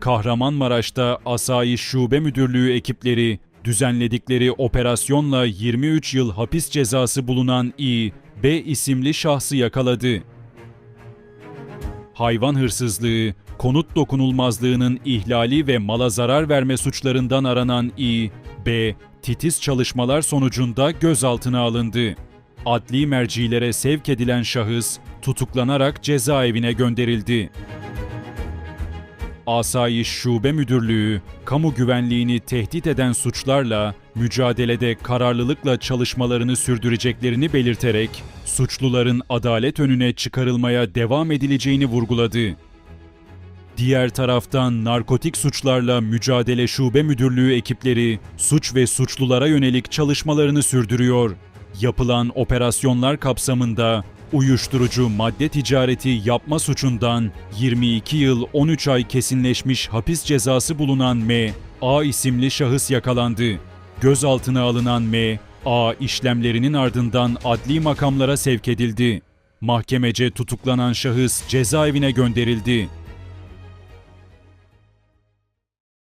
Kahramanmaraş'ta Asayiş Şube Müdürlüğü ekipleri düzenledikleri operasyonla 23 yıl hapis cezası bulunan İ, B isimli şahsı yakaladı. Hayvan hırsızlığı, konut dokunulmazlığının ihlali ve mala zarar verme suçlarından aranan İ, B, titiz çalışmalar sonucunda gözaltına alındı. Adli mercilere sevk edilen şahıs tutuklanarak cezaevine gönderildi. Asayiş Şube Müdürlüğü, kamu güvenliğini tehdit eden suçlarla mücadelede kararlılıkla çalışmalarını sürdüreceklerini belirterek suçluların adalet önüne çıkarılmaya devam edileceğini vurguladı. Diğer taraftan narkotik suçlarla mücadele şube müdürlüğü ekipleri suç ve suçlulara yönelik çalışmalarını sürdürüyor. Yapılan operasyonlar kapsamında uyuşturucu madde ticareti yapma suçundan 22 yıl 13 ay kesinleşmiş hapis cezası bulunan M, A isimli şahıs yakalandı. Gözaltına alınan M, A işlemlerinin ardından adli makamlara sevk edildi. Mahkemece tutuklanan şahıs cezaevine gönderildi.